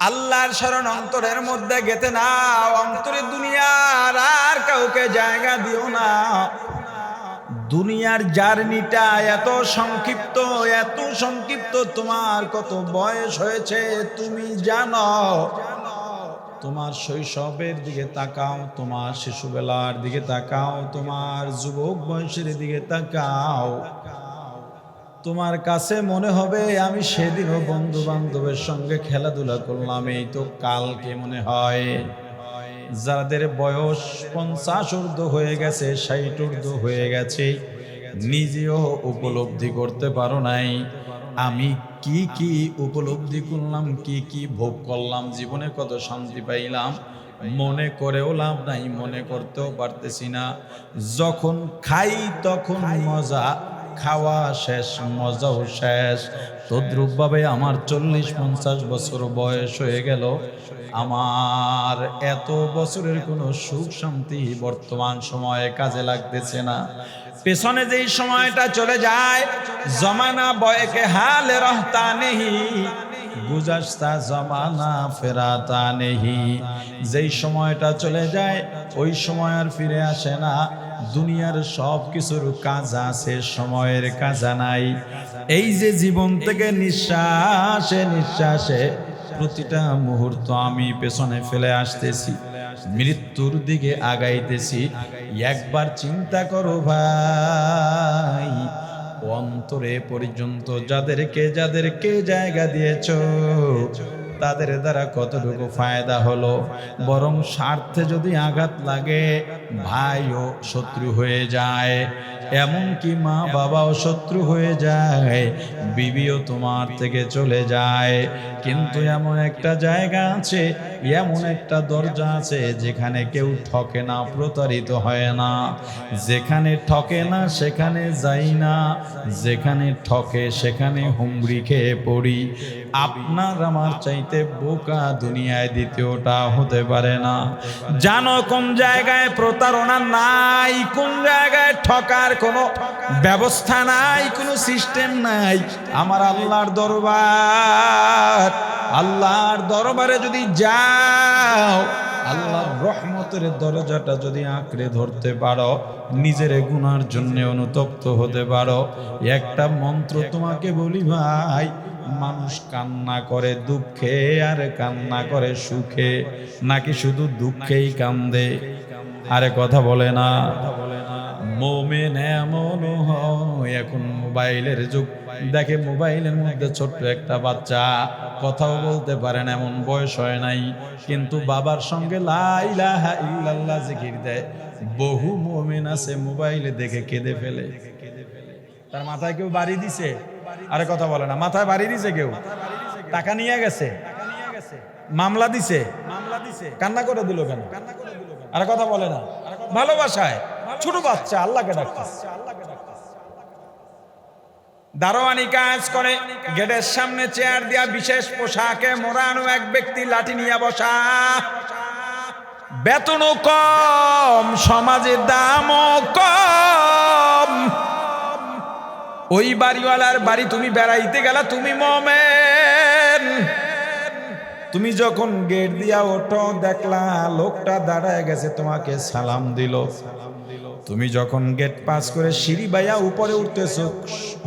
আল্লাহর শরণ অন্তরের মধ্যে গেতে না অন্তরে দুনিয়ার আর কাউকে জায়গা দিও না। দুনিয়ার জার্নিটা এত সংক্ষিপ্ত এত সংক্ষিপ্ত, তোমার কত বয়স হয়েছে তুমি জানো। তোমার শৈশবের দিকে তাকাও, তোমার শিশুবেলার দিকে তাকাও, তোমার যুবক বয়সের দিকে তাকাও। তোমার কাছে মনে হবে আমি সেদিনও বন্ধু বান্ধবের সঙ্গে খেলাধুলা করলাম, এই তো কালকে মনে হয়। যাদের বয়স পঞ্চাশ ঊর্ধ্ব হয়ে গেছে, ষাট ঊর্ধ্ব হয়ে গেছে, নিজেও উপলব্ধি করতে পারো নাই। আমি কি কি উপলব্ধি করলাম, কি কি ভোগ করলাম, জীবনে কত শান্তি পাইলাম, মনে করেও লাভ নাই, মনে করতেও পারতেছি না। যখন খাই, তখন মজা খাওয়া শেষ, মজাও শেষ। তদ্রুপভাবে আমার চল্লিশ পঞ্চাশ বছর বয়স হয়ে গেল। আমার এত বছরের কোনো সুখ শান্তি বর্তমান সময়ে কাজে লাগতেছে না। পেছনে যেই সময়টা চলে যায়, জমানা বয়কে হালে রহতা নেহি গুজাস্তা জমানা ফেরাতা নেহি। যেই সময়টা চলে যায়, ওই সময় আর ফিরে আসে না। দুনিয়ার সব কিছুর কাজ আছে, সময়ের কাজা নাই। এই যে জীবন থেকে নিঃশ্বাসে নিঃশ্বাসে প্রতিটা মুহূর্ত আমি পেছনে ফেলে আসতেছি, মৃত্যুর দিকে আগাইতেছি। একবার চিন্তা করো ভাই, অন্তরে পর্যন্ত যাদেরকে যাদেরকে জায়গা দিয়েছ তাদের দ্বারা কতটুকু ফায়দা হলো? বরং স্বার্থে যদি আঘাত লাগে, ভাইও শত্রু হয়ে যায়। এমনকি মা বাবাও শত্রু হয়ে যায়, বিবিও তোমার থেকে চলে যায়। কিন্তু এমন একটা জায়গা আছে, এমন একটা দরজা আছে, যেখানে কেউ ঠকে না, প্রতারিত হয় না। যেখানে ঠকে না, সেখানে যাই না। যেখানে ঠকে, সেখানে হুমড়ি খেয়ে পড়ি। আপনার আমার চাইতে বোকা দুনিয়ায় দ্বিতীয়টা হতে পারে না। জানো কোন জায়গায় প্রতারণা নাই, কোন জায়গায় ঠকার কোনো ব্যবস্থা নাই, কোনো সিস্টেম নাই? আমার আল্লাহর দরবার, আল্লাহর দরবারে যদি যাও, আল্লাহর রহমতের দরজাটা যদি আঁকড়ে ধরতে পারো, নিজের গুনার জন্য অনুতপ্ত হতে পারো। একটা মন্ত্র তোমাকে বলি ভাই মানুষ কান্না করে দুঃখে আর কান্না করে সুখে, নাকি শুধু দুঃখেই কান্দে? আরে কথা বলে না। মোমেন এমন হয়, এখন মোবাইলের যুগ। দেখে মোবাইলের মধ্যে ছোট্ট একটা বাচ্চা, কথাও বলতে পারে না এমন বয়স হয় নাই। কিন্তু বাবার সঙ্গে লাইলাহা ইল্লাল্লাহ জিকির দেয়। বহু মোমেন আছে মোবাইলে দেখে কেঁদে ফেলে। তার মাথায় কেউ বাড়ি দিছে? আরে কথা বলে না। মাথায় বাড়ি দিছে কেউ? টাকা নিয়ে গেছে? মামলা দিছে? মামলা দিছে কান্না করে দিল কেন? আরে কথা বলে না। ভালোবাসায় ছোট বাচ্চা আল্লাহকে ডাকতেছে। দারোয়ানি কাজ করে, গেটের সামনে চেয়ার দিয়া বিশেষ পোশাকে মোড়ানো এক ব্যক্তি লাঠি নিয়ে বসা। বেতনও কম সমাজের দামও কম। ওই বাড়িওয়ালার বাড়ি তুমি বেড়াইতে গেলা, তুমি মমেন। তুমি যখন গেট দিয়া ওঠো, দেখলা লোকটা দাঁড়ায় গেছে, তোমাকে সালাম দিল। তুমি যখন গেট পাস করে সিঁড়ি বাইয়া উপরে উঠতেছ,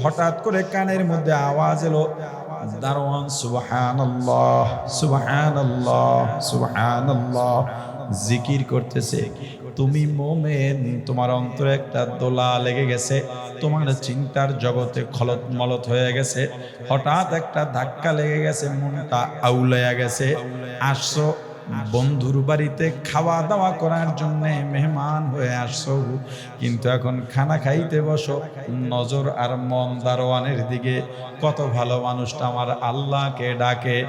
হঠাৎ করে কানের মধ্যে আওয়াজ এলো, দারোয়ান, সুবহানাল্লাহ সুবহানাল্লাহ সুবহানাল্লাহ। জিকির করতেছে। তুমি মোমেন, তোমার অন্তরে একটা দোলা লেগে গেছে, তোমার চিন্তার জগতে খলত মলত হয়ে গেছে। হঠাৎ একটা ধাক্কা লেগে গেছে, মনটা আউলাইয়া গেছে। আসছো বন্ধুর বাড়িতে খাওয়া দাওয়া করার জন্য মেহমান হয়ে আসছো। কিন্তু এখন খানা খাইতে বসো। নজর আর মন দারোয়ানের দিকে। কত ভালো মানুষটা আমার আল্লাহকে ডাকে।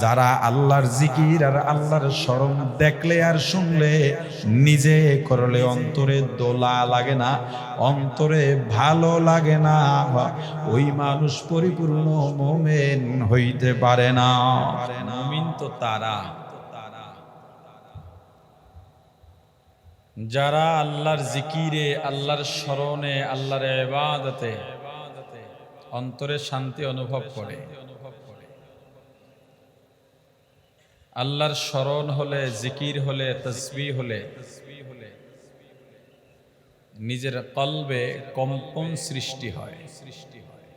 যারা আল্লাহর জিকির আর আল্লাহর স্মরণ দেখলে আর শুনলে নিজে করলে অন্তরে দোলা লাগে না অন্তরে ভালো লাগে না। ওই মানুষ পরিপূর্ণ মোমেন হইতে পারে না। মুমিন তো তারা। যারা আল্লাহর জিকিরে, আল্লাহর স্মরণে, আল্লাহর এবাদতে অন্তরে শান্তি অনুভব করে। আল্লাহর স্মরণ হলে, জিকির হলে তসবি হলে নিজের কলবে কম্পন সৃষ্টি হয়। সৃষ্টি হয়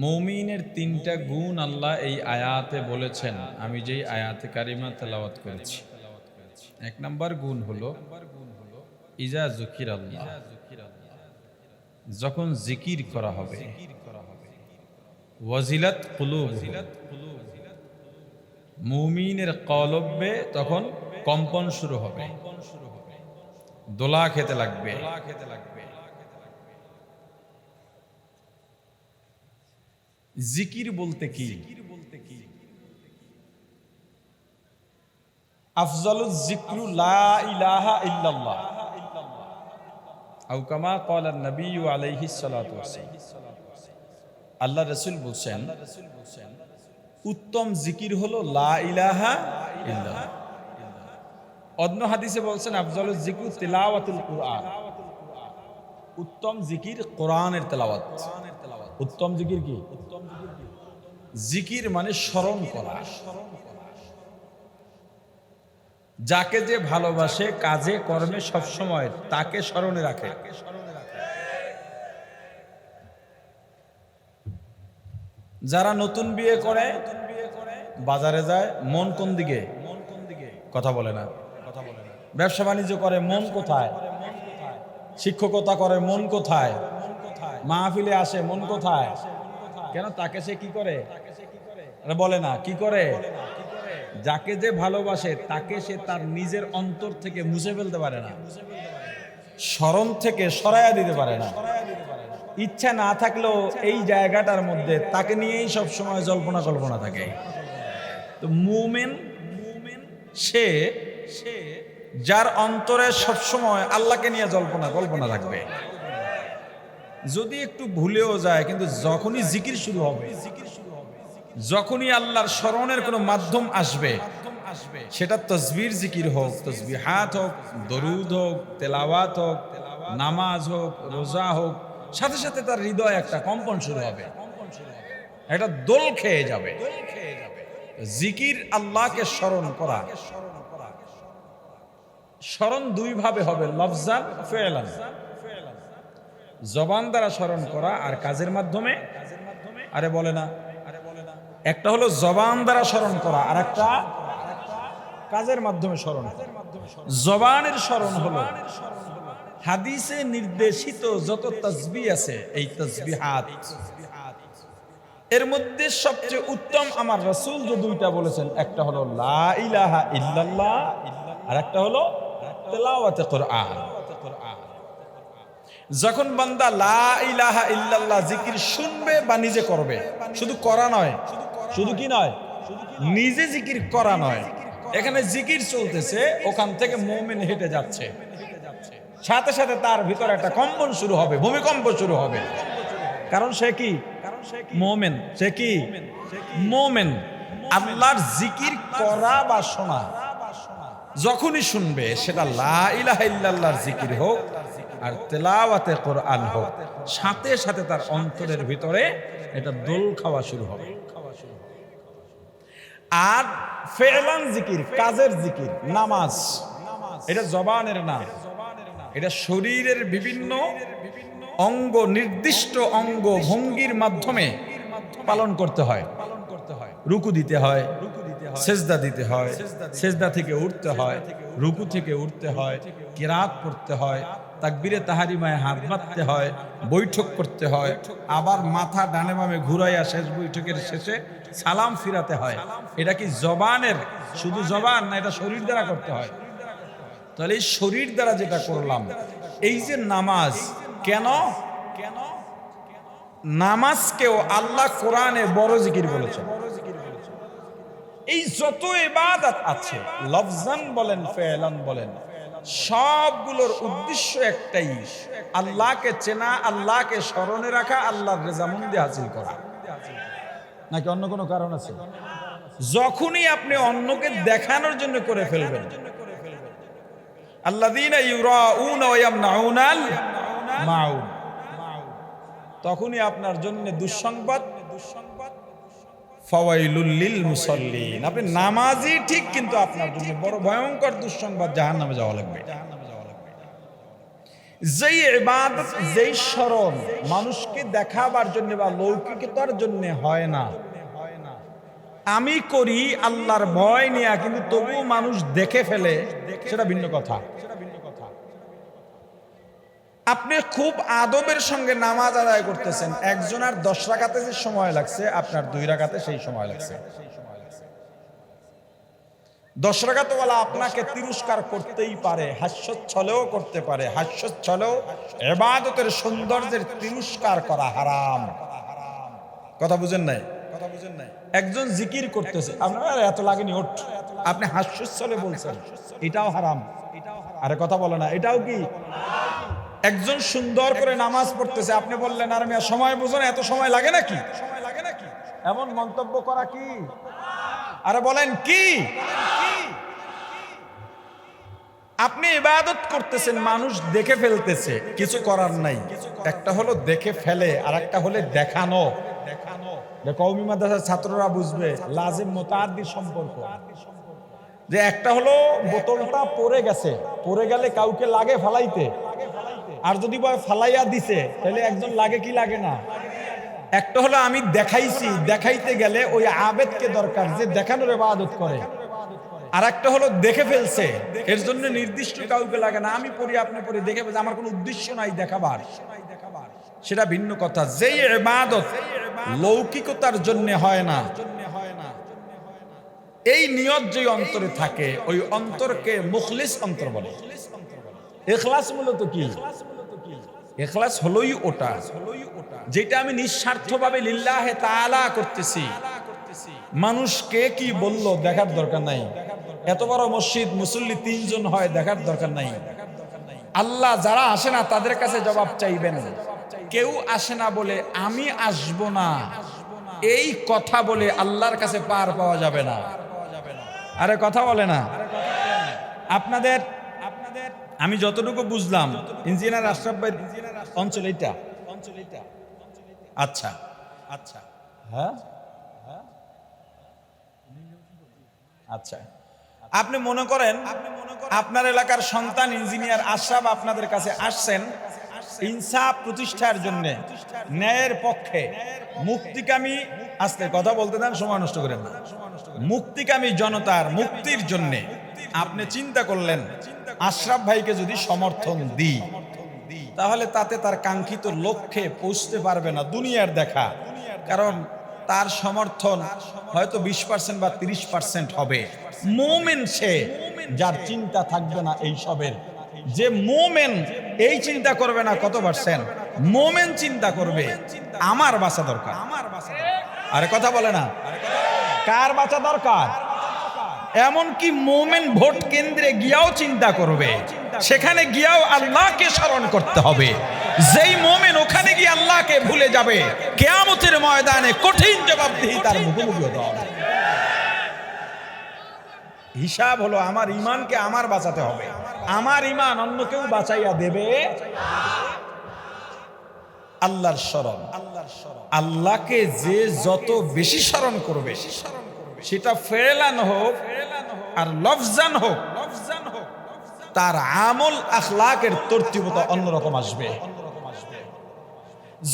মৌমিনের তিনটা গুণ আল্লাহ এই আয়াতে বলেছেন। আমি যেই আয়াতে কারিমা তেলাওয়াত করেছি। এক নম্বর গুণ হলো, ইজা জুকির আল্লাহ। যখন জিকির করা হবে, ওয়াজিলাত মুমিনের কলব্বে তখন কম্পন শুরু হবে। দোলা খেতে লাগবে খেতে লাগবে। জিকির বলতে কি? জিক্রু লা ইলাহা ইল্লাল্লাহ। আও কামা ক্বালা নবী আলাইহিস সালাতু আল্লাহ রাসূল বলছেন উত্তম জিকির হলো লা ইলাহা ইল্লাল্লাহ। অন্য হাদিসে বলছেন আফজালুজ জিক্রু তিলাওয়াতুল কুরআন। উত্তম জিকির কোরআনের তেলাওয়াত। উত্তম জিকির কি? উত্তম জিকির মানে স্মরণ করা। যাকে যে ভালোবাসে, কাজে, কর্মে সবসময় তাকে স্মরণে রাখে। যারা নতুন বিয়ে করে, বাজারে যায়, মন কোন দিকে? কথা বলে না। ব্যবসা বাণিজ্য করে, মন কোথায়? শিক্ষকতা করে, মন কোথায়? মাহফিলে আসে, মন কোথায়? কেন, তাকে সে কি করে? বলে না, কি করে? যাকে যে ভালোবাসে, তাকে সে তার নিজের অন্তর থেকে মুছে ফেলতে পারে না। স্মরণ থেকে সরাইয়া দিতে পারে না। ইচ্ছা না থাকলেও এই জায়গাটার মধ্যে তাকে নিয়েই সব সময় জল্পনা কল্পনা থাকে। তো মুমেন, সে সে যার অন্তরে সবসময় আল্লাহকে নিয়ে জল্পনা কল্পনা থাকবে। যদি একটু ভুলেও যায়, কিন্তু যখনই জিকির শুরু হবে, যখনই আল্লাহর স্মরণের কোনো মাধ্যম আসবে, সেটা তসবির জিকির হোক তসবি হাত হোক, দরুদ হোক, তেলাওয়াত হোক, নামাজ হোক, রোজা হোক, সাথে সাথে তার হৃদয় একটা কম্পন শুরু হবে। একটা দোল খেয়ে যাবে। জিকির আল্লাহকে স্মরণ করা। স্মরণ দুই ভাবে হবে, লফজান ফেলান। জবান দ্বারা স্মরণ করা আর কাজের মাধ্যমে? আরে বলে না। একটা হলো জবান দ্বারা স্মরণ করা আর একটা কাজের মাধ্যমে স্মরণ। জবানের স্মরণ হলো হাদিসে নির্দেশিত যত তসবি আছে, এই তসবি হাত এর মধ্যে সবচেয়ে উত্তম আমার রসুল যে দুইটা বলেছেন, একটা হলো লা ইলাহা আর একটা হলো তেলাওয়াতে কোরআন। যখন বান্দা লা ইলাহা ইল্লাল্লাহ জিকির শুনবে বা নিজে করবে, শুধু করা নয়, শুধু কি নয়, নিজে জিকির করা নয়। এখানে জিকির চলতেছে, ওখান থেকে মোমেন হেঁটে যাচ্ছে। সাথে সাথে তার ভিতরে একটা কম্পন শুরু হবে, ভূমিকম্প শুরু হবে। কারণ সে কি? মোমেন। সে কি? মোমেন। আল্লাহর জিকির করা বা শোনা, যখনই শুনবে, সেটা লা ইলাহা ইল্লাল্লাহর জিকির হোক আর তেলাওয়াতে কোরআন হোক, সাথে সাথে তার অন্তরের ভিতরে এটা দোল খাওয়া শুরু হবে। আর ফেলান জিকির, কাজের জিকির, নামাজ, এটা জবানের নাম। এটা শরীরের বিভিন্ন অঙ্গ, নির্দিষ্ট অঙ্গ ভঙ্গির মাধ্যমে পালন করতে হয়। রুকু দিতে হয়, সেজদা দিতে হয়, সেজদা থেকে উঠতে হয়, রুকু থেকে উঠতে হয়, কেরাত পড়তে হয় তাকবিরে তাহারিমায় হাত বাঁধতে হয়, বৈঠক করতে হয়, আবার মাথা ডানে বামে ঘুরাইয়া শেষ বৈঠকের শেষে সালাম ফিরাতে হয়। এটা কি জবানের, শুধু জবান না এটা শরীর দ্বারা করতে হয়? তাহলে এই শরীর দ্বারা যেটা করলাম, এই যে নামাজ, কেন? কেন নামাজকেও আল্লাহ কোরআনে বড় জিকির বলেছেন। এই যত এবাদত আছে, লফজান বলেন, ফেলান বলেন সবগুলোর উদ্দেশ্য একটাই, আল্লাহকে চেনা, আল্লাহকে স্মরণে রাখা, আল্লাহর রেজামন্দি হাসিল করা। নাকি অন্য কোনো কারণ আছে? যখনই আপনি অন্যকে দেখানোর জন্য করে ফেলবেন। মাউন। তখনই আপনার জন্য দুঃসংবাদ ফাওয়াইলুল্লিল মুসল্লিন। আপনি নামাজই ঠিক, কিন্তু আপনার জন্য বড় ভয়ঙ্কর দুঃসংবাদ জাহান নামে যাওয়া লাগবে। যেই ইবাদত, যেই স্মরণ মানুষকে দেখাবার জন্য বা লৌকিকতার জন্য হয় না। আমি করি আল্লাহর ভয় নিয়ে, কিন্তু তবুও মানুষ দেখে ফেলে, সেটা ভিন্ন কথা। আপনি খুব আদবের সঙ্গে নামাজ আদায় করতেছেন। একজনের দশ রাখাতে যে সময় লাগছে, আপনার দুই রাখাতে সেই সময় লাগছে। দশ রাখাতওয়ালা আপনাকে তিরস্কার করতেই পারে, হাস্যচ্ছলেও করতে পারে। হাস্যচ্ছলেও এবাদতের সৌন্দর্যের তিরস্কার করা হারাম। কথা বুঝেন নাই? কথা বুঝেন নাই একজন জিকির করতেছে, আপনার এত লাগেনি, ওঠ। আপনি হাস্যচ্ছলে বলছেন, এটাও হারাম। আরে কথা বলে না, এটাও কি? একজন সুন্দর করে নামাজ পড়তেছে, আপনি বললেন, আর মিয়া, সময় বুঝুন এত সময় লাগে নাকি? এমন মন্তব্য করা কি? আরে বলেন, কি? আপনি ইবাদত করতেছেন, মানুষ দেখে ফেলতেছে, কিছু করার নাই। একটা হলো দেখে ফেলে আর একটা হলে দেখানো। দেখানো কৌমি মাদ্রাসার ছাত্ররা বুঝবে, লাজিম মোতাদ্দির সম্পর্ক। যে একটা হলো বোতলটা পড়ে গেছে, পড়ে গেলে কাউকে লাগে ফালাইতে। আর যদি বয় ফালাইয়া দিছে, তাহলে একজন লাগে কি লাগে না? একটা হলো আমি দেখাইছি, দেখাইতে গেলে ওই আবেদকে দরকার যে দেখানোর ইবাদত করে। আর একটা হলো দেখে ফেলছে, এর জন্য নির্দিষ্ট কাউকে লাগে না। আমি পড়ি, আপনি পড়ি, দেখে ফেলছে, আমার কোনো উদ্দেশ্য নাই দেখাবার। সেটা ভিন্ন কথা। যেই ইবাদত লৌকিকতার জন্য হয় না। এই নিয়ত যে অন্তরে থাকে, ওই অন্তরকে মুখলিস অন্তর বলে। এখলাস মূলত কি? এখলাস হলোই ওটা, যেটা আমি নিঃস্বার্থভাবে লিল্লাহে তাআলা করতেছি। মানুষকে কি বলল দেখার দরকার নাই। এত বড় মসজিদ, মুসল্লি তিনজন হয়, দেখার দরকার নাই। আল্লাহ যারা আসে না, তাদের কাছে জবাব চাইবেন। কেউ আসে না বলে আমি আসব না। এই কথা বলে আল্লাহর কাছে পার পাওয়া যাবে না। আরে কথা বলে না। আপনাদের আমি যতটুকু বুঝলাম, ইঞ্জিনিয়ার আশরাফ ভাই অঞ্চল এইটা। অঞ্চল এইটা আচ্ছা। আচ্ছা। হ্যাঁ? আচ্ছা। আপনি মনে করেন, আপনার এলাকার সন্তান ইঞ্জিনিয়ার আশরাফ আপনাদের কাছে আসছেন ইনসাফ প্রতিষ্ঠার জন্য, ন্যায়ের পক্ষে। মুক্তিকামী, আজকে কথা বলতে দেন, সময় নষ্ট করেন না। মুক্তিকামী জনতার মুক্তির জন্য আপনি চিন্তা করলেন আশরাফ ভাইকে যদি সমর্থন দিই, তাহলে তাতে তার কাঙ্ক্ষিত লক্ষ্যে পৌঁছতে পারবে না দুনিয়ার দেখা। কারণ তার সমর্থন হয়তো বিশ পার্সেন্ট বা তিরিশ পার্সেন্ট হবে। মোমেন সে, যার চিন্তা থাকবে না এই সবের। যে মোমেন এই চিন্তা করবে না কত পার্সেন্ট মোমেন চিন্তা করবে, আমার বাঁচা দরকার। আমার বাঁচা আরে কথা বলে না। কার বাঁচা দরকার? এমনকি মোমেন ভোট কেন্দ্রে গিয়াও চিন্তা করবে। সেখানে গিয়াও আল্লাহকে স্মরণ করতে হবে। যেই মোমেন ওখানে গিয়ে আল্লাহকে ভুলে যাবে, কেয়ামতের ময়দানে কঠিন জবাবদিহি তার মুখোমুখি হতে হবে। হিসাব হলো আমার ইমানকে আমার বাঁচাতে হবে। আমার ইমান অন্য কেউ বাঁচাইয়া দেবে। আল্লাহর স্মরণ আল্লাহর স্মরণ। আল্লাহকে যে যত বেশি স্মরণ করবে সেটা ফেলান হোক আর লফজান হোক লফজান হোক তার আমল আখলাকের তর্তিবতা অন্যরকম আসবে।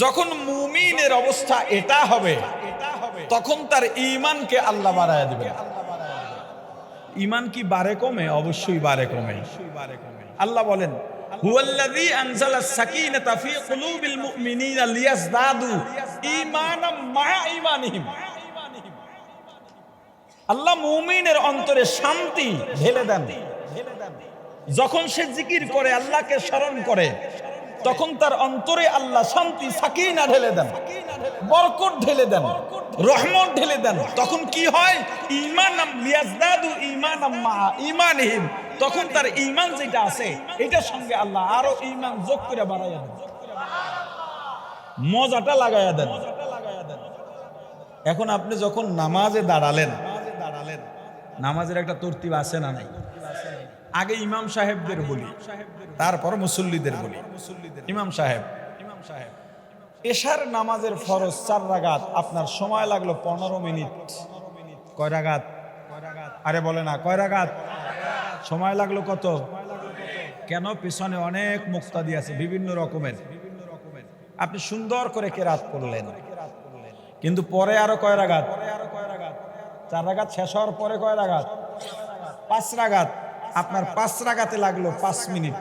যখন মুমিনের অবস্থা এটা হবে, তখন তার ইমানকে আল্লাহ বাড়ায় দেবে ইমান কি বারে কমে? অবশ্যই বারে কমে। আল্লাহ বলেন, হুয়াল্লাযী আনজালা সাকিনাতা ফি আল্লাহ মুমিনের অন্তরে শান্তি ঢেলে দেন। যখন সে জিকির করে, আল্লাহকে স্মরণ করে, তখন তার অন্তরে আল্লাহ শান্তি, সাকিনা ঢেলে দেন, বরকত ঢেলে দেন, রহমত ঢেলে দেন। তখন কি হয়? ইমানাম লিয়াজদাদু ঈমানাম মা ঈমানিহিম। তখন তার ইমান যেটা আছে, এটার সঙ্গে আল্লাহ আরও ইমান যোগ করে বাড়াইয়া দেন। মজাটা লাগাইয়া দেন। এখন আপনি যখন নামাজে দাঁড়ালেন দাঁড়ালেন। নামাজের একটা তরতিব আছে না নাই? আগে ইমাম সাহেবদের বলি, তারপর মুসল্লিদের বলি। ইমাম সাহেব ইমাম সাহেব এশার নামাজের ফরজ চার রাগাত, আপনার সময় লাগল পনেরো মিনিট। কয় রাগাত? আরে বলে না, কয় রাগাত? সময় লাগল কত? কেন? পিছনে অনেক মুক্তাদি আছে, বিভিন্ন রকমের। আপনি সুন্দর করে কেরাত করলেন। কিন্তু পরে আরও কয় রাগাত? চার রাগাত শেষ হওয়ার পরে কয় রাগাত? পাঁচ রাগাত। আপনার পাঁচ রাগাতে লাগল পাঁচ মিনিট।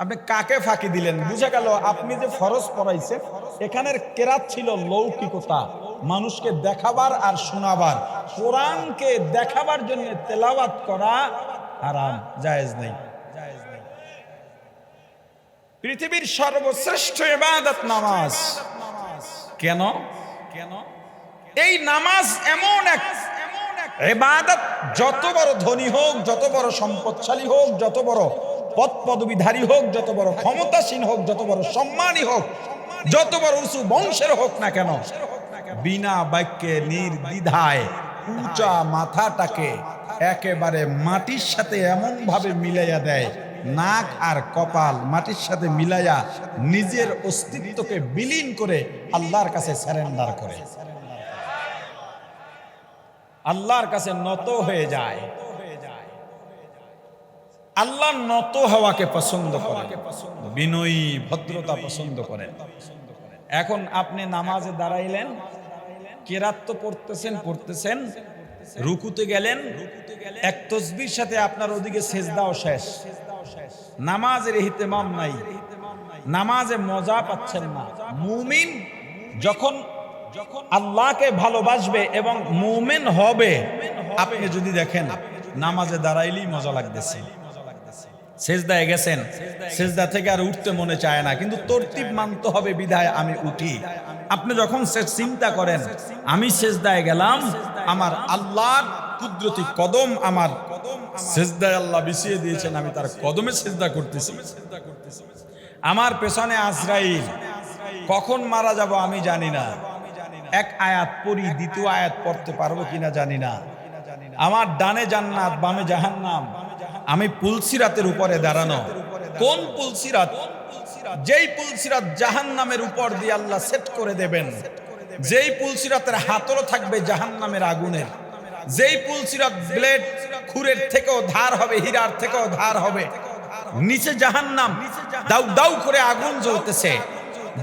আপনি কাকে ফাঁকি দিলেন? বুঝে গেল আপনি যে ফরজ পড়াইছেন, এখানের কেরাত ছিল লৌকিকতা, মানুষকে দেখাবার আর শোনাবার। কোরআনকে দেখাবার জন্য তেলাওয়াত করা আরাম জায়েজ নেই। পৃথিবীর সর্বশ্রেষ্ঠ ইবাদত নামাজ। কেন কেন? এই নামাজ এমন এক এবাদত যত বড় ধনী হোক, যত বড় সম্পদশালী হোক, যত বড় পদ পদবিধারী হোক, যত বড় ক্ষমতাসীন হোক, যত বড় সম্মানী হোক, যত বড় উঁচু বংশের হোক না কেন, বিনা বাক্যে নির্দ্বিধায় উঁচা মাথাটাকে একেবারে মাটির সাথে এমন ভাবে মিলাইয়া দেয়, নাক আর কপাল মাটির সাথে মিলাইয়া নিজের অস্তিত্বকে বিলীন করে আল্লাহর কাছে স্যারেন্ডার করে। আল্লাহর কাছে নত হয়ে যায়। আল্লাহ নত হওয়াকে পছন্দ করেন। বিনয়ী ভদ্রতা পছন্দ করেন। এখন আপনি নামাজে দাঁড়াইলেন, কেরাত তো পড়তেছেন পড়তেছেন, রুকুতে গেলেন, এক তসবির সাথে আপনার ওদিকে সেজদাও শেষ। নামাজের হিতেমাম নাই। নামাজে মজা পাচ্ছেন না। মুমিন যখন আল্লাহকে ভালোবাসবে এবং মুমেন হবে, আপনি যদি দেখেন, নামাজে দাঁড়াইলেই মজা লাগতেছে। সেজদায় গেছেন, সেজদা থেকে আর উঠতে মনে চায় না, কিন্তু তরতিব মানতে হবে বিধায় আমি উঠি। আপনি যখন চিন্তা করেন, আমি সেজদায় গেলাম, আমার আল্লাহর কুদরতি কদম আমার সেজদায় আল্লাহ বিছিয়ে দিয়েছেন, আমি তার কদমে সেজদা করতেছি। আমার পেছনে আজরাইল, কখন মারা যাব আমি জানি না। এক আয়াত পড়ি, দ্বিতীয় আয়াত পড়তে পারব কিনা জানি না। আমার ডানে জান্নাত, বামে জাহান্নাম। আমি পুলসিরাতের উপরে দাঁড়ানো। কোন পুলসিরাত যেই পুলসিরাত জাহান্নামের উপর দিয়ে আল্লাহ সেট করে দেবেন। যেই পুলসিরাতের হাতলও থাকবে জাহান্নামের আগুনের। যেই পুলসিরাত ব্লেড খুরের থেকেও ধার হবে, হীরার থেকেও ধার হবে। নিচে জাহান্নাম, দাউ দাউ করে আগুন জ্বলতেছে।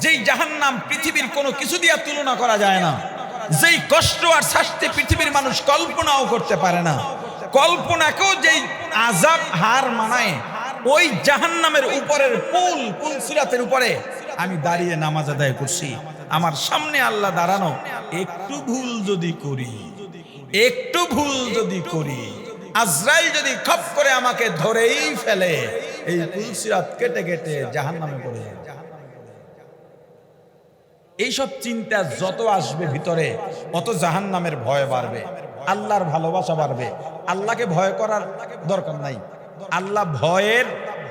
যেই জাহান্নাম পৃথিবীর কোনো কিছু দিয়া তুলনা করা যায় না, যেই কষ্ট আর শাস্তি পৃথিবীর মানুষ কল্পনাও করতে পারে না। কল্পনাকেও যেই আজাব হার মানায়, ওই জাহান্নামের উপরের পুল পুল সিরাতের উপরে আমি দাঁড়িয়ে নামাজ আদায় করছি। আমার সামনে আল্লাহ দাঁড়ানো, একটু ভুল যদি করি, একটু ভুল যদি করি, আজরাইল যদি খপ করে আমাকে ধরেই ফেলে, এই পুলসিরাত কেটে কেটে জাহান্নামে পড়ে যাবে। এইসব চিন্তা যত আসবে ভিতরে, অত জাহান নামের ভয় বাড়বে। আল্লাহর ভালোবাসা বাড়বে। আল্লাহকে ভয় করার দরকার নাই। আল্লাহ ভয়ের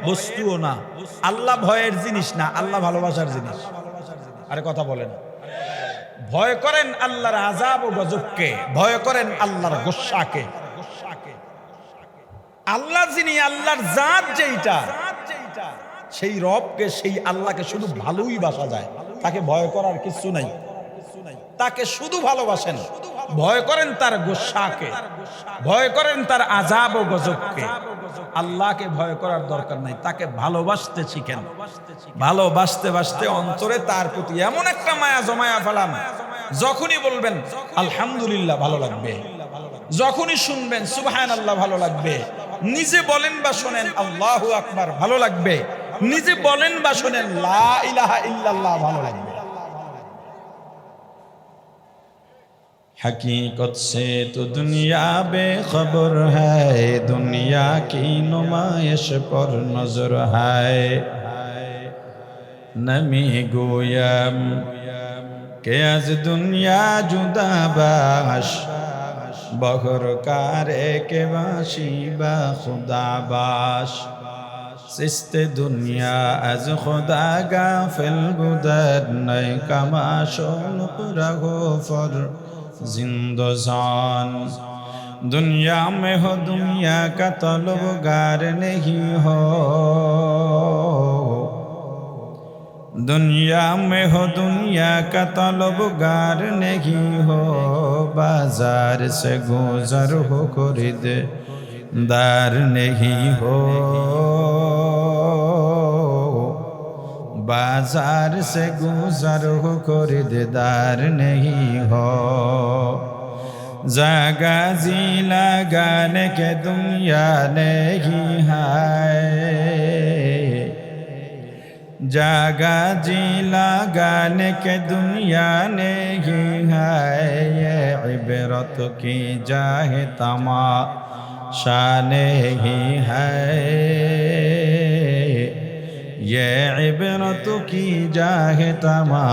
বস্তুও না। আল্লাহ ভয়ের জিনিস না, আল্লাহ ভালোবাসার জিনিস। আরে কথা বলেন। ভয় করেন আল্লাহর আজাব ও গজবকে, ভয় করেন আল্লাহর গোসাকে। আল্লাহ যিনি, আল্লাহর জাত যেইটা, সেই রবকে, সেই আল্লাহকে শুধু ভালোই বাসা যায়। তাকে ভয় করার কিছু নাই। তাকে শুধু ভালোবাসেন। ভয় করেন তার গোসাকে। ভয় করেন তার আজাব ও গজবকে। আল্লাহকে ভয় করার দরকার নাই। তাকে ভালোবাসতে শিখেন। ভালোবাসতে বাসতে অন্তরে তার প্রতি এমন একটা মায়া জমায়া ফেলাম যখনই বলবেন, আলহামদুলিল্লাহ ভালো লাগবে। যখনই শুনবেন সুবহান আল্লাহ ভালো লাগবে। নিজে বলেন বা শোনেন, আল্লাহু আকবার ভালো লাগবে। নিজে বলেন বা শোনেন ইল্লাল্লাহ ভালো লাগবে হকীকত সে তো দুনিয়া বে খবর হায়, দুনিয়া কি নুমায়শ পর নজর হায়। নমি গোয়াম কে আজ দুনিয়া জুদা বাস বহর কারে কে বাসি বা খুদা বাস সিস্তে দুনিয়া আজ খোদা গা ফেল গুদার নাই কামা শোল রাগো ফর জিন্দ জান। দুনিয়া মে হো দুনিয়া কা তলব গার নেহি হো। দুনিয়া মে হো দুনিয়া কা তলব গার নেহি হো। বাজার সে গুজার হো করে দে दार नहीं हो बाजार से गुजर हो खरीदार नहीं हो जागा जी लगाने के दुनिया नहीं है जागा जी लगाने के दुनिया नहीं है ये इबरत की जाहे तमा शान ही है ये इबरत की जाहे तमा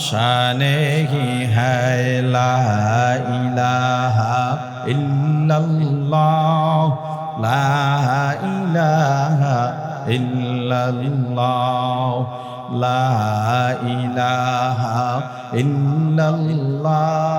शान ही है ला इलाहा इल्लल्लाह ला इलाहा इल्लल्लाह ला इलाहा इल्लल्लाह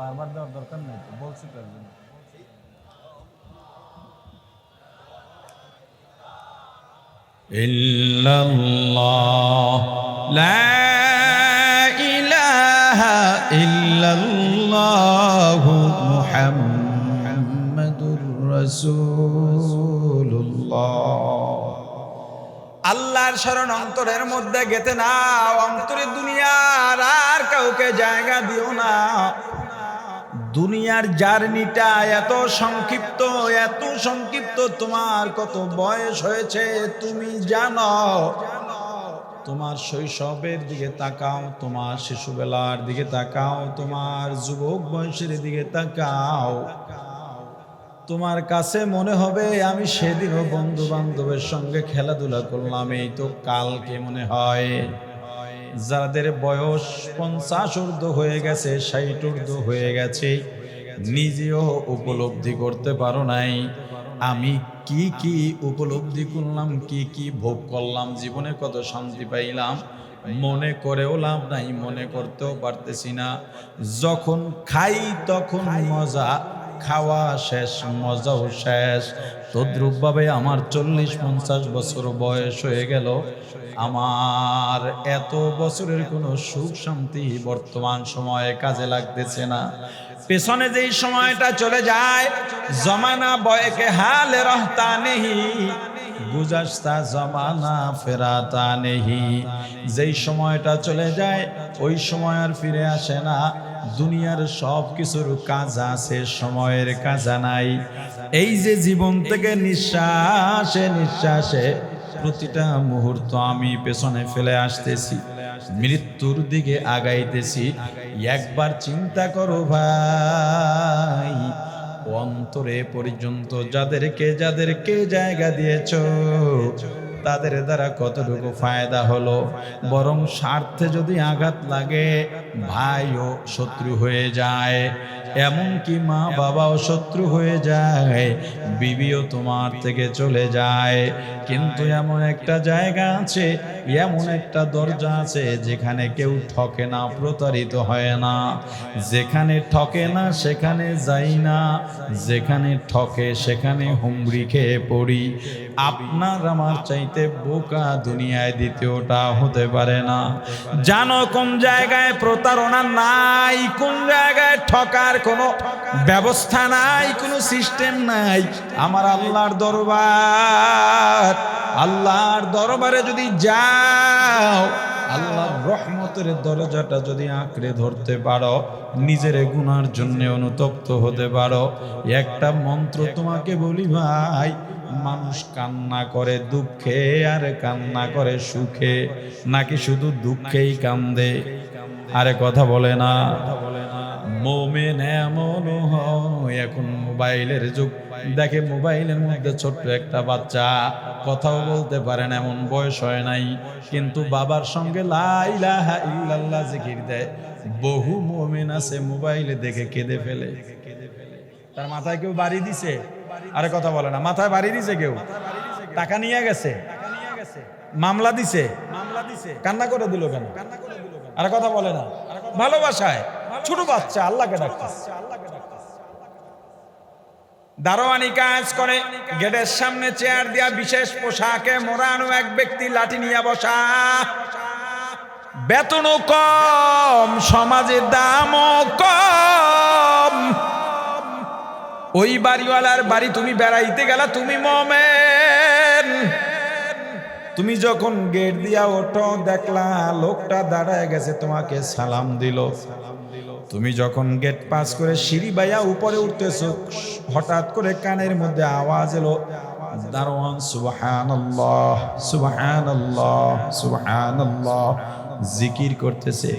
বারবার দেওয়ার দরকার নেই তো, বলছি তো একজন। আল্লাহর শরণ অন্তরের মধ্যে গেতে নাও অন্তরের দুনিয়ার আর কাউকে জায়গা দিও না। দুনিয়ার জার্নিটা এত সংক্ষিপ্ত এত সংক্ষিপ্ত, তোমার কত বয়স হয়েছে তুমি জানো। তোমার শৈশবের দিকে তাকাও, তোমার শিশুবেলার দিকে তাকাও, তোমার যুবক বয়সের দিকে তাকাও। তোমার কাছে মনে হবে, আমি সেদিনও বন্ধু বান্ধবের সঙ্গে খেলাধুলা করলাম, এই তো কালকে মনে হয়। যাদের বয়স পঞ্চাশ ঊর্ধ্ব হয়ে গেছে, ষাট ঊর্ধ্ব হয়ে গেছে, নিজেও উপলব্ধি করতে পারো নাই। আমি কি কি উপলব্ধি করলাম, কি কি ভোগ করলাম, জীবনে কত শান্তি পাইলাম, মনে করেও লাভ নাই, মনে করতেও পারতেছি না। যখন খাই তখন মজা, খাওয়া শেষ, মজাও শেষ। তদ্রূপভাবে আমার চল্লিশ পঞ্চাশ বছর বয়স হয়ে গেল। আমার এত বছরের কোনো সুখ শান্তি বর্তমান সময়ে কাজে লাগতেছে না। পেছনে যেই সময়টা চলে যায়, জমানা বয়কে হালে রহতা নেহি গুজাস্তা জমানা ফেরাতা নেহি যেই সময়টা চলে যায়, ওই সময় আর ফিরে আসে না। দুনিয়ার সব কিছুর কাজ আছে, সময়ের কাজা নাই। এই যে জীবন থেকে নিঃশ্বাসে নিঃশ্বাসে প্রতিটা মুহূর্ত আমি পেছনে ফেলে আসতেছি, মৃত্যুর দিকে আগাইতেছি। একবার চিন্তা করো ভাই, অন্তরে পর্যন্ত যাদেরকে যাদেরকে জায়গা দিয়েছ, তাদের দ্বারা কতটুকু ফায়দা হলো? বরং স্বার্থে যদি আঘাত লাগে, ভাইও শত্রু হয়ে যায়, এমনকি মা বাবাও শত্রু হয়ে যায়, বিবিও তোমার থেকে চলে যায়। কিন্তু এমন একটা জায়গা আছে, এমন একটা দরজা আছে যেখানে কেউ ঠকে না, প্রতারিত হয় না। যেখানে ঠকে না, সেখানে যাই না। যেখানে ঠকে, সেখানে হুমড়ি খেয়ে পড়ি। আপনার আমার চাইতে বোকা দুনিয়ায় দ্বিতীয়টা হতে পারে না। জানো কোন জায়গায় প্রতারণা নাই, কোন জায়গায় ঠকার কোনো ব্যবস্থা নাই, কোনো সিস্টেম নাই? আমার আল্লাহর দরবার আল্লাহর দরবারে যদি যাও আল্লাহর রহমতের দরজাটা যদি আঁকড়ে ধরতে পারো, নিজের গুনার জন্য অনুতপ্ত হতে পারো। একটা মন্ত্র তোমাকে বলি ভাই, মানুষ কান্না করে দুঃখে আর কান্না করে সুখে, নাকি শুধু দুঃখেই কান্দে? আরে কথা বলে না। মোমেন এমন হয়, এখন মোবাইলের যুগ। দেখে মোবাইলের মধ্যে ছোট্ট একটা বাচ্চা। কথাও বলতে পারে না, এমন বয়স হয় নাই। কিন্তু বাবার সঙ্গে দেয়। বহু মোমেন আছে মোবাইলে দেখে কেঁদে ফেলে। তার মাথায় কেউ বাড়ি দিছে? আরে কথা বলে না, মাথায় বাড়ি দিছে কেউ? টাকা নিয়ে গেছে? মামলা দিছে? মামলা দিছে কান্না করে দিল কেন? আরে কথা বলে না। ভালোবাসায়? ছোট বাচ্চা, আল্লাহকে ডাকতেছে দারোয়ানি কাজ করে, গেটের সামনে চেয়ার দিয়া বিশেষ পোশাকে মোড়ানো এক ব্যক্তি লাঠি নিয়ে বসা। বেতনও কম সমাজের দামও কম। ওই বাড়িওয়ালার বাড়ি তুমি বেড়াইতে গেলা, তুমি মমেন। তুমি যখন গেট দিয়া ওঠো, দেখলা লোকটা দাঁড়ায় গেছে, তোমাকে সালাম দিল। তুমি যখন গেট পাস করে সিঁড়ি বাইয়া উপরে উঠতেছো, হঠাৎ করে কানের মধ্যে আওয়াজ এলো, দারোয়ান, সুবহানাল্লাহ সুবহানাল্লাহ সুবহানাল্লাহ, জিকির করতেছে।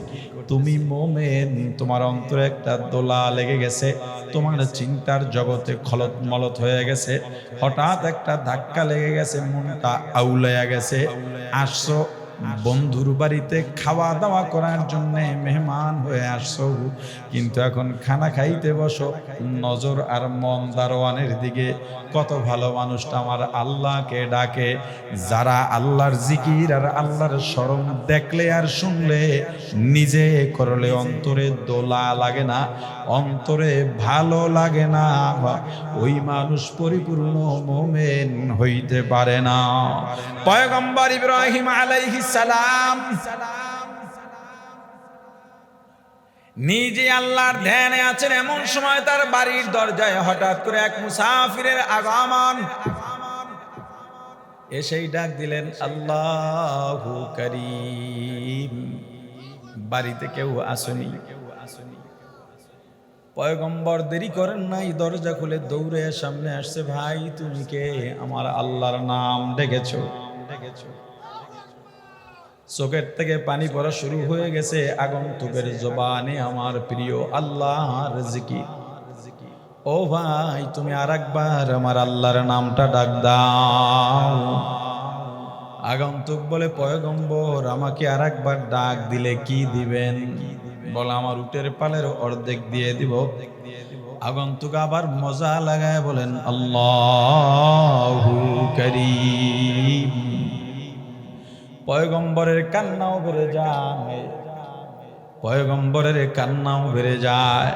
তুমি মোমেন, তোমার অন্তরে একটা দোলা লেগে গেছে, তোমার চিন্তার জগতে খলত মলত হয়ে গেছে, হঠাৎ একটা ধাক্কা লেগে গেছে, মনটা আউলাইয়া গেছে। আসছো বন্ধুর বাড়িতে খাওয়া দাওয়া করার জন্য মেহমান হয়ে আসছো। কিন্তু এখন খানা খাইতে বসো। নজর আর মন দারোয়ানের দিকে। কত ভালো মানুষটা আমার আল্লাহকে ডাকে। যারা আল্লাহর জিকির আর আল্লাহর স্মরণ দেখলে আর শুনলে, নিজে করলে অন্তরে দোলা লাগে না, অন্তরে ভালো লাগে না। ওই মানুষ পরিপূর্ণ মোমেন হইতে পারে না। পয়গম্বর ইব্রাহিম আলাইহিস সালাম। নিজে আল্লাহর ধ্যানে আছেন, এমন সময় তার বাড়ির দরজায় হঠাৎ করে এক মুসাফিরের আগমন এসেই ডাক দিলেন, আল্লাহু করিম, বাড়িতে কেউ আসেনি। পয়গম্বর দেরি করেন নাই, দরজা খুলে দৌড়ে সামনে আসছে, ভাই, তুমি কে? আমার আল্লাহর নাম ডেকেছো ডেকেছো। চোখের থেকে পানি পড়া শুরু হয়ে গেছে আগন্তুকের জবানে আমার প্রিয় আল্লাহর জিকির। ও ভাই, তুমি আর একবার আমার আল্লাহর নামটা ডাক দাও। আগন্তুক বলে, পয়গম্বর, আমাকে আর একবার ডাক দিলে কি দিবেন? বলে, আমার উটের পালের অর্ধেক দিয়ে দিব। আগন্তুক আবার মজা লাগায় বলেন, আল্লাহু করিম। পয়গম্বরের কান্নাও বেড়ে যায়। পয়গম্বরের কান্নাও বেড়ে যায়।